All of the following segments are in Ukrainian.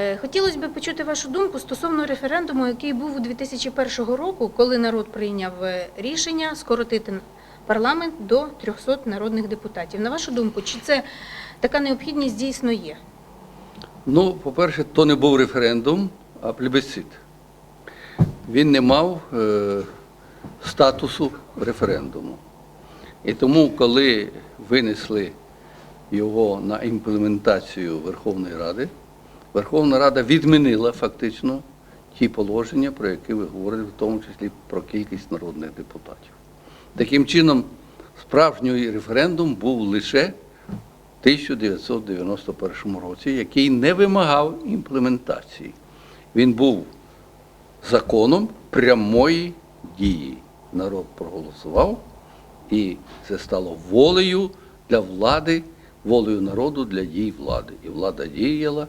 Е, Хотілося б почути вашу думку стосовно референдуму, який був у 2001 року, коли народ прийняв е, рішення скоротити парламент до 300 народних депутатів. На вашу думку, чи це така необхідність дійсно є? Ну, по-перше, то не був референдум, а плебісцит. Він не мав е, статусу референдуму. І тому, коли винесли його на імплементацію Верховної Ради, Верховна Рада відмінила фактично ті положення, про які ви говорили, в тому числі про кількість народних депутатів. Таким чином, справжній референдум був лише в 1991 році, який не вимагав імплементації. Він був законом прямої дії. Народ проголосував, і це стало волею для влади, волею народу для дій влади. І влада діяла,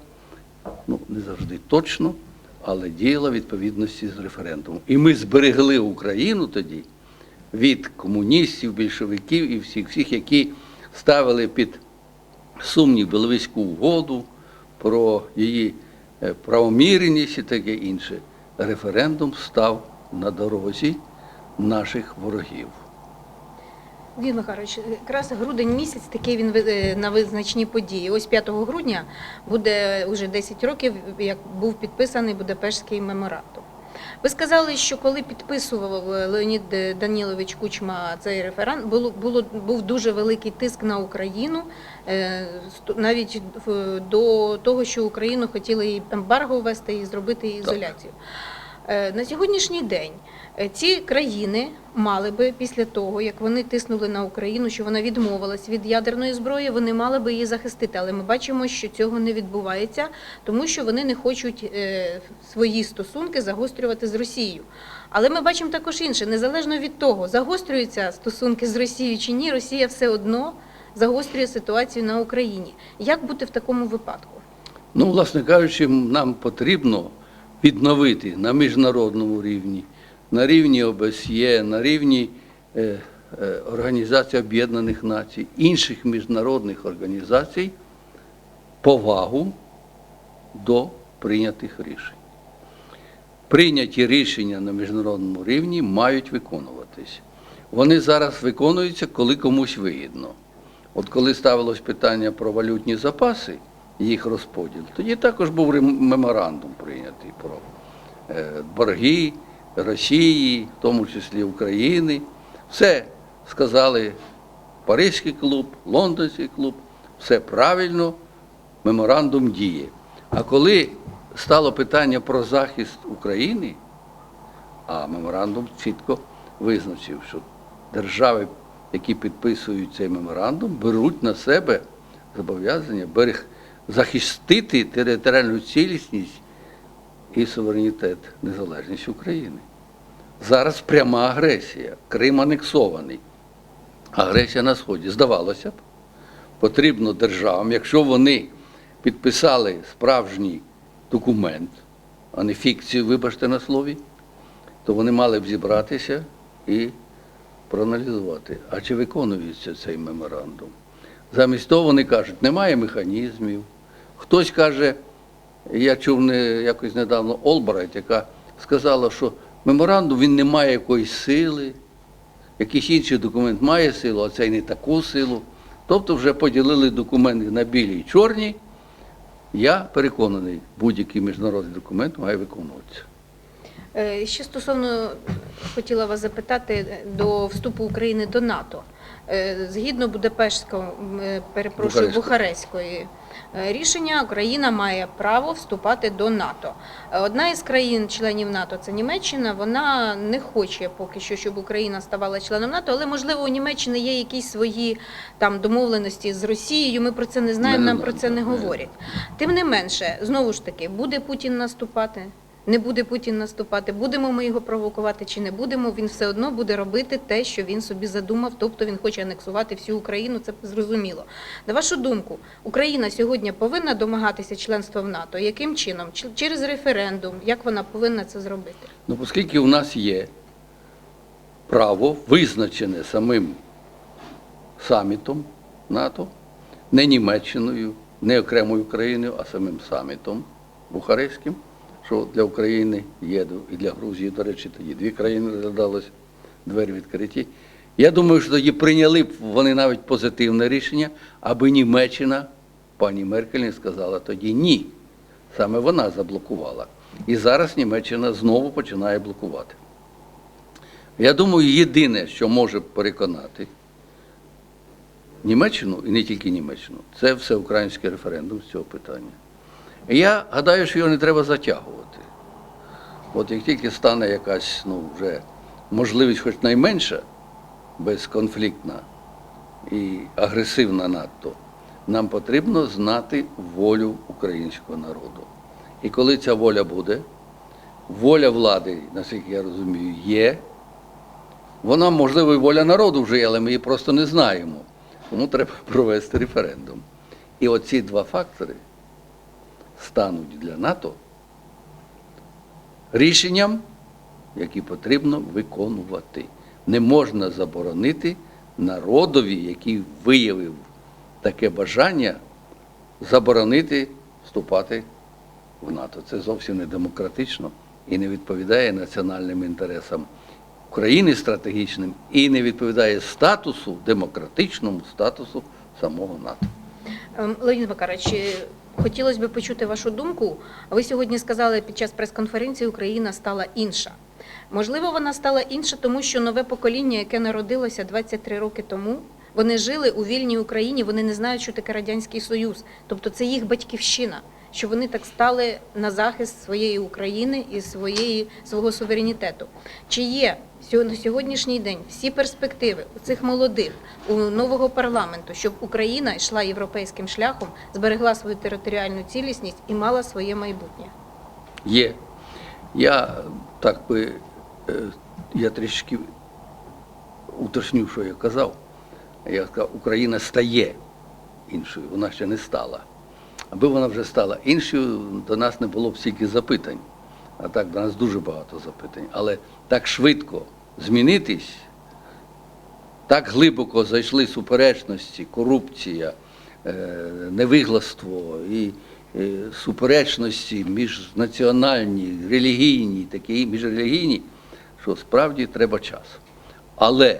ну не завжди точно, але діяла відповідності з референдумом. І ми зберегли Україну тоді від комуністів, більшовиків і всіх, всіх, які ставили під сумнів Беловицьку угоду про її е, правомірність і таке інше. Референдум став на дорозі наших ворогів. Сергій Михайлович, якраз грудень місяць такий він е, на визначні події. Ось 5 грудня буде вже 10 років, як був підписаний Будапештський меморандум. Ви сказали, що коли підписував е, Леонід Данілович Кучма цей референдум, було, було, був дуже великий тиск на Україну, е, навіть до того, що Україну хотіли і ембарго ввести і зробити ізоляцію. Е, На сьогоднішній день е, ці країни мали би після того, як вони тиснули на Україну, що вона відмовилась від ядерної зброї, вони мали би її захистити. Але ми бачимо, що цього не відбувається, тому що вони не хочуть е, свої стосунки загострювати з Росією. Але ми бачимо також інше, незалежно від того, загострюються стосунки з Росією чи ні, Росія все одно загострює ситуацію на Україні. Як бути в такому випадку? Ну, власне кажучи, нам потрібно відновити на міжнародному рівні, на рівні ОБСЄ, на рівні е, е, Організації Об'єднаних Націй, інших міжнародних організацій повагу до прийнятих рішень. Прийняті рішення на міжнародному рівні мають виконуватись. Вони зараз виконуються, коли комусь вигідно. От коли ставилось питання про валютні запаси, їх розподіл, тоді також був меморандум прийнятий про е, борги Росії, в тому числі України. Все сказали Паризький клуб, Лондонський клуб, все правильно, меморандум діє. А коли стало питання про захист України, а меморандум чітко визначив, що держави, які підписують цей меморандум, беруть на себе зобов'язання берег захистити територіальну цілісність і суверенітет, незалежність України. Зараз пряма агресія, Крим анексований. Агресія на Сході. Здавалося б, потрібно державам, якщо вони підписали справжній документ, а не фікцію, вибачте на слові, то вони мали б зібратися і проаналізувати, а чи виконується цей меморандум. Замість того вони кажуть, немає механізмів. Хтось каже, я чув не, якось недавно Олбрайт, яка сказала, що меморандум він не має якоїсь сили, якийсь інший документ має силу, а цей не таку силу. Тобто вже поділили документи на білі і чорні. Я переконаний, будь-який міжнародний документ має виконуватися. Е, Ще стосовно хотіла вас запитати е, до вступу України до НАТО. Е, Згідно Будапештського, перепрошую. Бухарестської рішення, Україна має право вступати до НАТО. Одна із країн-членів НАТО це Німеччина. Вона не хоче поки що, щоб Україна ставала членом НАТО, але можливо у Німеччини є якісь свої там домовленості з Росією. Ми про це не знаємо, нам про це не говорять. Тим не менше, знову ж таки, буде Путін наступати. Не буде Путін наступати, будемо ми його провокувати чи не будемо, він все одно буде робити те, що він собі задумав, тобто він хоче анексувати всю Україну, це зрозуміло. На вашу думку, Україна сьогодні повинна домагатися членства в НАТО? Яким чином? Чи- Через референдум? Як вона повинна це зробити? Ну, оскільки у нас є право, визначене самим самітом НАТО, не Німеччиною, не окремою країною, а самим самітом Бухарестським, що для України є, і для Грузії, до речі, тоді дві країни розглядалися, двері відкриті. Я думаю, що тоді прийняли б вони навіть позитивне рішення, аби Німеччина, пані Меркель сказала тоді ні. Саме вона заблокувала. І зараз Німеччина знову починає блокувати. Я думаю, єдине, що може переконати Німеччину, і не тільки Німеччину, це всеукраїнський референдум з цього питання. Я гадаю, що його не треба затягувати. От як тільки стане якась ну, вже можливість, хоч найменша, безконфліктна і агресивна надто, нам потрібно знати волю українського народу. І коли ця воля буде, воля влади, наскільки я розумію, є. Вона, можливо, і воля народу вже є, але ми її просто не знаємо. Тому треба провести референдум. І оці два фактори стануть для НАТО рішенням, які потрібно виконувати. Не можна заборонити народові, який виявив таке бажання, заборонити вступати в НАТО. Це зовсім не демократично і не відповідає національним інтересам України стратегічним і не відповідає статусу, демократичному статусу самого НАТО. Ем, Леонід Макарович, хотілося б почути вашу думку. Ви сьогодні сказали під час прес-конференції Україна стала інша. Можливо, вона стала інша, тому що нове покоління, яке народилося 23 роки тому, вони жили у вільній Україні, вони не знають, що таке Радянський Союз. Тобто це їх батьківщина, що вони так стали на захист своєї України і своєї, свого суверенітету. Чи є на сьогоднішній день всі перспективи у цих молодих, у нового парламенту, щоб Україна йшла європейським шляхом, зберегла свою територіальну цілісність і мала своє майбутнє? Є. Я так би, е, я трішки уточню, що я казав. Я сказав, Україна стає іншою, вона ще не стала. Аби вона вже стала іншою, до нас не було б стільки запитань. А так до нас дуже багато запитань. Але так швидко змінитись, так глибоко зайшли суперечності, корупція, е, невигластво і е, суперечності міжнаціональні, релігійні, такі міжрелігійні, що справді треба час. Але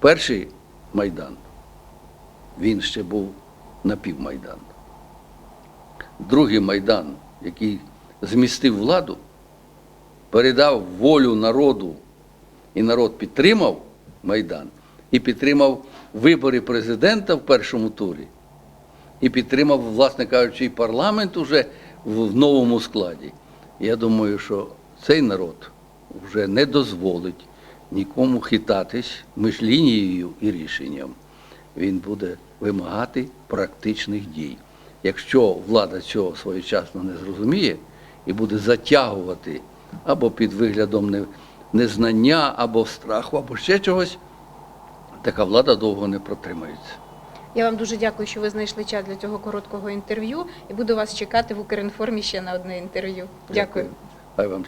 перший Майдан, він ще був напівмайдан. Другий Майдан, який змістив владу, передав волю народу, і народ підтримав Майдан, і підтримав вибори президента в першому турі, і підтримав, власне кажучи, і парламент уже в новому складі. Я думаю, що цей народ вже не дозволить нікому хитатись між лінією і рішенням. Він буде вимагати практичних дій. Якщо влада цього своєчасно не зрозуміє і буде затягувати або під виглядом незнання, або страху, або ще чогось, така влада довго не протримається. Я вам дуже дякую, що ви знайшли час для цього короткого інтерв'ю, і буду вас чекати в Укрінформі ще на одне інтерв'ю. Дякую. Хай вам.